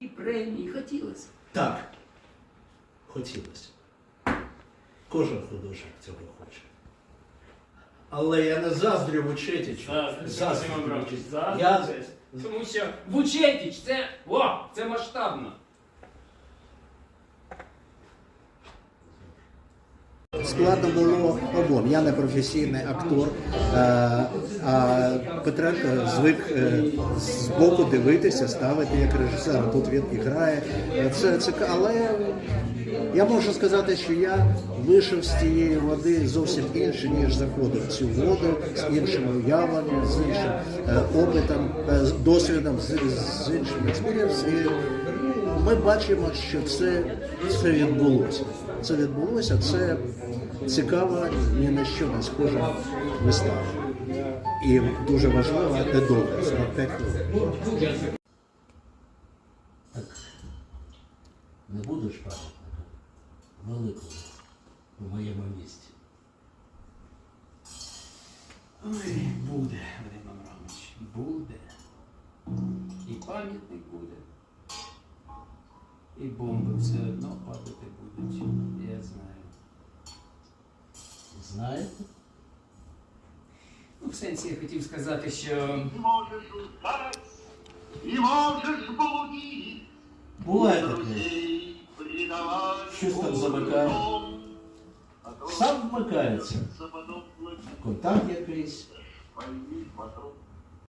І премії хотілося. Так, хотілося. Кожен художник цього хоче. Але я не заздрю Вучетичу. Заздрю. Абрамович, Я. Тому що Вучетіч це о, це масштабно. Складно було обом. Я не професійний актор, е, а Петренко звик е, з боку дивитися, ставити як режисер. А Тут він і грає. Це цікаво. Але я можу сказати, що я вийшов з тієї води зовсім інше, ніж заходив цю воду, з іншим уявленням, з іншим е, опитом, е, досвідом, з, з іншим експірієнс. Ми бачимо, що це, це відбулося. Це відбулося, це цікава, ні на що не схожа вистава. І дуже важливо, недовго, 45 хвилин. Так не будеш пам'ятника великого в моєму місті. Ой, буде, Вадим Абрамович, буде. І пам'ятник буде. І бомби все одно падати будуть. Я знаю. Знаєте? Ну, в сенсі я хотів сказати, що можеш устать, і можеш блудити, Буває таке. друзей предавать Щось там замикає. гуртом, а то Сам вмикається. Контакт якийсь. пойми.